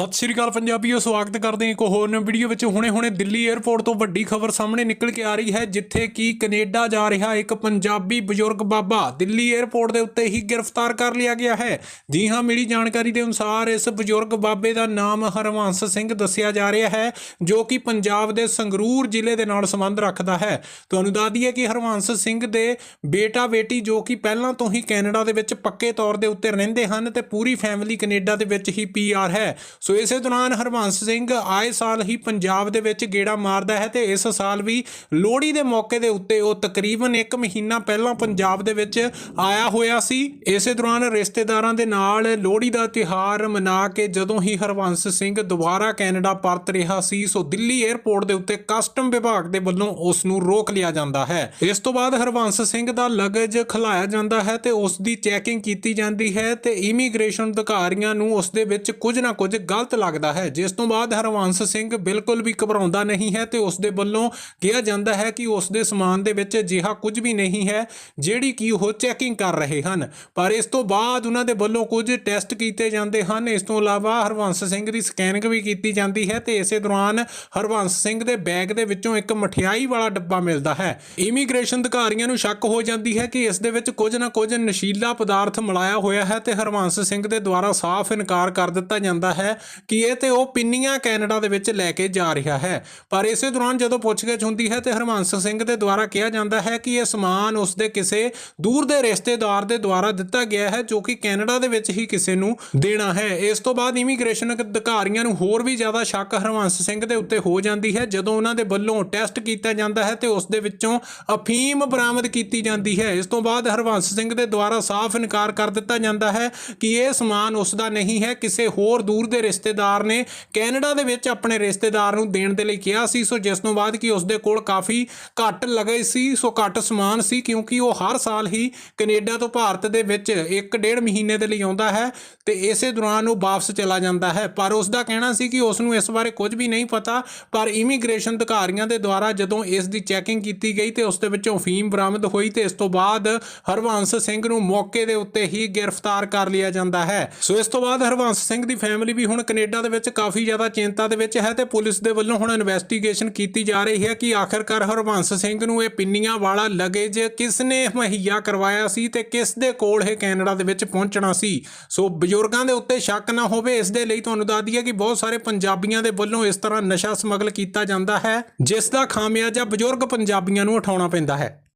ਸਤਿ ਸ਼੍ਰੀ ਅਕਾਲ ਪੰਜਾਬੀਓ, ਸਵਾਗਤ ਕਰਦੇ ਹਾਂ ਇੱਕ ਹੋਰ ਨਵੀਂ ਵੀਡੀਓ ਵਿੱਚ। ਹੁਣੇ-ਹੁਣੇ ਦਿੱਲੀ 에ਅਰਪੋਰਟ ਤੋਂ ਵੱਡੀ ਖਬਰ ਸਾਹਮਣੇ ਨਿਕਲ ਕੇ ਆ ਰਹੀ ਹੈ, ਜਿੱਥੇ ਕਿ ਕੈਨੇਡਾ ਜਾ ਰਿਹਾ ਇੱਕ ਪੰਜਾਬੀ ਬਜ਼ੁਰਗ ਬਾਬਾ। ਦਿੱਲੀ 에ਅਰਪੋਰਟ ਦੇ ਉੱਤੇ ਹੀ ਗ੍ਰਿਫਤਾਰ ਕਰ ਲਿਆ ਗਿਆ ਹੈ। ਜੀ ਹਾਂ, ਮਿਲੀ ਜਾਣਕਾਰੀ ਦੇ ਅਨੁਸਾਰ ਇਸ ਬਜ਼ੁਰਗ ਬਾਬੇ ਦਾ ਨਾਮ ਹਰਵੰਸ ਸਿੰਘ ਦੱਸਿਆ ਜਾ ਰਿਹਾ ਹੈ, ਜੋ ਕਿ ਪੰਜਾਬ ਦੇ ਸੰਗਰੂਰ ਜ਼ਿਲ੍ਹੇ ਦੇ ਨਾਲ ਸੰਬੰਧ ਰੱਖਦਾ ਹੈ। ਤੁਹਾਨੂੰ ਦੱਸ ਦਈਏ ਕਿ ਹਰਵੰਸ ਸਿੰਘ ਦੇ ਬੇਟਾ ਬੇਟੀ ਜੋ ਕਿ ਪਹਿਲਾਂ ਤੋਂ ਹੀ ਕੈਨੇਡਾ ਦੇ ਵਿੱਚ ਪੱਕੇ ਤੌਰ ਦੇ ਉੱਤੇ ਰਹਿੰਦੇ ਹਨ, ਤੇ ਪੂਰੀ ਫੈਮਿਲੀ ਕੈਨੇਡਾ ਦੇ ਵਿੱਚ ਹੀ ਪੀਆਰ ਹੈ। ਸੋ ਇਸੇ ਦੌਰਾਨ ਹਰਵੰਸ ਸਿੰਘ ਆਏ ਸਾਲ ਹੀ ਪੰਜਾਬ ਦੇ ਵਿੱਚ ਗੇੜਾ ਮਾਰਦਾ ਹੈ ਤੇ ਇਸ ਸਾਲ ਵੀ ਲੋਹੜੀ ਦੇ ਮੌਕੇ ਦੇ ਉੱਤੇ ਉਹ ਤਕਰੀਬਨ 1 ਮਹੀਨਾ ਪਹਿਲਾਂ ਪੰਜਾਬ ਦੇ ਵਿੱਚ ਆਇਆ ਹੋਇਆ ਸੀ। ਇਸੇ ਦੌਰਾਨ ਰਿਸ਼ਤੇਦਾਰਾਂ ਦੇ ਨਾਲ ਲੋਹੜੀ ਦਾ ਤਿਹਾਰ ਮਨਾ ਕੇ ਜਦੋਂ ਹੀ ਹਰਵੰਸ ਸਿੰਘ ਦੁਬਾਰਾ ਕੈਨੇਡਾ ਪਰਤ ਰਿਹਾ ਸੀ, ਸੋ ਦਿੱਲੀ 에ਅਰਪੋਰਟ ਦੇ ਉੱਤੇ ਕਸਟਮ ਵਿਭਾਗ ਦੇ ਵੱਲੋਂ ਉਸ ਨੂੰ ਰੋਕ ਲਿਆ ਜਾਂਦਾ ਹੈ। ਇਸ ਤੋਂ ਬਾਅਦ ਹਰਵੰਸ ਸਿੰਘ ਦਾ ਲਗਜ ਖਲਾਇਆ ਜਾਂਦਾ ਹੈ ਤੇ ਉਸ ਦੀ ਚੈਕਿੰਗ ਕੀਤੀ ਜਾਂਦੀ ਹੈ ਤੇ ਇਮੀਗ੍ਰੇਸ਼ਨ ਅਧਿਕਾਰੀਆਂ ਨੂੰ ਉਸ ਦੇ ਵਿੱਚ ਕੁਝ ਨਾ ਕੁਝ ਗਲਤ ਗਲਤ ਲੱਗਦਾ ਹੈ। ਜਿਸ ਤੋਂ ਬਾਅਦ ਹਰਵੰਸ ਸਿੰਘ ਬਿਲਕੁਲ ਵੀ ਘਬਰਾਉਂਦਾ ਨਹੀਂ ਹੈ ਤੇ ਉਸ ਦੇ ਵੱਲੋਂ ਕਿਹਾ ਜਾਂਦਾ ਹੈ ਕਿ ਉਸ ਦੇ ਸਮਾਨ ਦੇ ਵਿੱਚ ਅਜਿਹਾ ਕੁਝ ਵੀ ਨਹੀਂ ਹੈ, ਜਿਹੜੀ ਕਿ ਉਹ ਚੈਕਿੰਗ ਕਰ ਰਹੇ ਹਨ। ਪਰ ਇਸ ਤੋਂ ਬਾਅਦ ਉਹਨਾਂ ਦੇ ਵੱਲੋਂ ਕੁਝ ਟੈਸਟ ਕੀਤੇ ਜਾਂਦੇ ਹਨ। ਇਸ ਤੋਂ ਇਲਾਵਾ ਹਰਵੰਸ ਸਿੰਘ ਦੀ ਸਕੈਨਿੰਗ ਵੀ ਕੀਤੀ ਜਾਂਦੀ ਹੈ ਤੇ ਇਸੇ ਦੌਰਾਨ ਹਰਵੰਸ ਸਿੰਘ ਦੇ ਬੈਗ ਦੇ ਵਿੱਚੋਂ ਇੱਕ ਮਠਿਆਈ ਵਾਲਾ ਡੱਬਾ ਮਿਲਦਾ ਹੈ। ਇਮੀਗ੍ਰੇਸ਼ਨ ਅਧਿਕਾਰੀਆਂ ਨੂੰ ਸ਼ੱਕ ਹੋ ਜਾਂਦੀ ਹੈ ਕਿ ਇਸ ਦੇ ਵਿੱਚ ਕੁਝ ਨਾ ਕੁਝ ਨਸ਼ੀਲਾ ਪਦਾਰਥ ਮਿਲਾਇਆ ਹੋਇਆ ਹੈ ਤੇ ਹਰਵੰਸ ਸਿੰਘ ਦੇ ਦੁਆਰਾ ਸਾਫ਼ ਇਨਕਾਰ ਕਰ ਦਿੱਤਾ ਜਾਂਦਾ ਹੈ। ਕਿ ਇਹ ਤੇ ਉਹ ਪਿੰਨੀਆਂ ਕੈਨੇਡਾ ਦੇ ਵਿੱਚ ਲੈ ਕੇ ਜਾ ਰਿਹਾ ਹੈ। ਪਰ ਇਸੇ ਦੌਰਾਨ ਜਦੋਂ ਪੁੱਛਗਿੱਛ ਹੁੰਦੀ ਹੈ ਤੇ ਹਰਵੰਸ ਸਿੰਘ ਦੇ ਦੁਆਰਾ ਕਿਹਾ ਜਾਂਦਾ ਹੈ ਕਿ ਇਹ ਸਮਾਨ ਉਸ ਦੇ ਕਿਸੇ ਦੂਰ ਦੇ ਰਿਸ਼ਤੇਦਾਰ ਦੇ ਦੁਆਰਾ ਦਿੱਤਾ ਗਿਆ ਹੈ, ਜੋ ਕਿ ਕੈਨੇਡਾ ਦੇ ਵਿੱਚ ਹੀ ਕਿਸੇ ਨੂੰ ਦੇਣਾ ਹੈ। ਇਸ ਤੋਂ ਬਾਅਦ ਇਮੀਗ੍ਰੇਸ਼ਨ ਅਧਿਕਾਰੀਆਂ ਨੂੰ ਹੋਰ ਵੀ ਜ਼ਿਆਦਾ ਸ਼ੱਕ ਹਰਵੰਸ ਸਿੰਘ ਦੇ ਉੱਤੇ ਹੋ ਜਾਂਦੀ ਹੈ। ਜਦੋਂ ਉਹਨਾਂ ਦੇ ਵੱਲੋਂ ਟੈਸਟ ਕੀਤਾ ਜਾਂਦਾ ਹੈ ਤੇ ਉਸ ਦੇ ਵਿੱਚੋਂ ਅਫੀਮ ਬਰਾਮਦ ਕੀਤੀ ਜਾਂਦੀ ਹੈ। ਇਸ ਤੋਂ ਬਾਅਦ ਹਰਵੰਸ ਸਿੰਘ ਦੇ ਦੁਆਰਾ ਸਾਫ਼ ਇਨਕਾਰ ਕਰ ਦਿੱਤਾ ਜਾਂਦਾ ਹੈ ਕਿ ਇਹ ਸਮਾਨ ਉਸ ਦਾ ਨਹੀਂ ਹੈ, ਕਿਸੇ ਹੋਰ ਦੂਰ ਦੇ ਰਿਸ਼ਤੇਦਾਰ ਨੇ ਕੈਨੇਡਾ ਦੇ ਵਿੱਚ ਆਪਣੇ ਰਿਸ਼ਤੇਦਾਰ ਨੂੰ ਦੇਣ ਦੇ ਲਈ ਕਿਹਾ ਸੀ। ਸੋ ਜਿਸ ਤੋਂ ਬਾਅਦ ਕਿ ਉਸ ਦੇ ਕੋਲ ਕਾਫੀ ਘੱਟ ਲਗੇ ਸੀ, ਸੋ ਘੱਟ ਸਮਾਨ ਸੀ, ਕਿਉਂਕਿ ਉਹ ਹਰ ਸਾਲ ਹੀ ਕੈਨੇਡਾ ਤੋਂ ਭਾਰਤ ਦੇ ਵਿੱਚ 1.5 ਮਹੀਨੇ ਦੇ ਲਈ ਆਉਂਦਾ ਹੈ ਤੇ ਇਸੇ ਦੌਰਾਨ ਉਹ ਵਾਪਸ ਚਲਾ ਜਾਂਦਾ ਹੈ। ਪਰ ਉਸ ਦਾ ਕਹਿਣਾ ਸੀ ਕਿ ਉਸ ਨੂੰ ਇਸ ਬਾਰੇ ਕੁਝ ਵੀ ਨਹੀਂ ਪਤਾ, ਪਰ ਇਮੀਗ੍ਰੇਸ਼ਨ ਅਧਿਕਾਰੀਆਂ ਦੇ ਦੁਆਰਾ ਜਦੋਂ ਇਸ ਦੀ ਚੈਕਿੰਗ ਕੀਤੀ ਗਈ ਤੇ ਉਸ ਦੇ ਵਿੱਚੋਂ ਫੀਮ ਬਰਾਮਦ ਹੋਈ ਤੇ ਇਸ ਤੋਂ ਬਾਅਦ ਹਰਵੰਸ ਸਿੰਘ ਨੂੰ ਮੌਕੇ ਦੇ ਉੱਤੇ ਹੀ ਗ੍ਰਿਫਤਾਰ ਕਰ ਲਿਆ ਜਾਂਦਾ ਹੈ। ਸੋ ਇਸ ਤੋਂ ਬਾਅਦ ਹਰਵੰਸ ਸਿੰਘ ਦੀ ਫੈਮਿਲੀ ਵੀ ਹੁਣ ਹੁਣ ਕੈਨੇਡਾ ਦੇ ਵਿੱਚ ਕਾਫੀ ਜ਼ਿਆਦਾ ਚਿੰਤਾ ਦੇ ਵਿੱਚ ਹੈ ਤੇ ਪੁਲਿਸ ਦੇ ਵੱਲੋਂ ਹੁਣ ਇਨਵੈਸਟੀਗੇਸ਼ਨ ਕੀਤੀ ਜਾ ਰਹੀ ਹੈ ਕਿ ਆਖਰਕਾਰ ਹਰਵੰਸ ਸਿੰਘ ਨੂੰ ਇਹ ਪਿੰਨੀਆਂ ਵਾਲਾ ਲਗੇਜ ਕਿਸ ਨੇ ਮੁਹੱਈਆ ਕਰਵਾਇਆ ਸੀ ਤੇ ਕਿਸ ਦੇ ਕੋਲ ਇਹ ਕੈਨੇਡਾ ਦੇ ਵਿੱਚ ਪਹੁੰਚਣਾ ਸੀ? ਸੋ ਬਜ਼ੁਰਗਾਂ ਦੇ ਉੱਤੇ ਸ਼ੱਕ ਨਾ ਹੋਵੇ, ਇਸ ਦੇ ਲਈ ਤੁਹਾਨੂੰ ਦੱਸ ਦਈਏ ਕਿ ਬਹੁਤ ਸਾਰੇ ਪੰਜਾਬੀਆਂ ਦੇ ਵੱਲੋਂ ਇਸ ਤਰ੍ਹਾਂ ਨਸ਼ਾ ਸਮਗਲ ਕੀਤਾ ਜਾਂਦਾ ਹੈ, ਜਿਸ ਦਾ ਖਾਮਿਆਜਾ ਬਜ਼ੁਰਗ ਪੰਜਾਬੀਆਂ ਨੂੰ ਉਠਾਉਣਾ ਪੈਂਦਾ ਹੈ।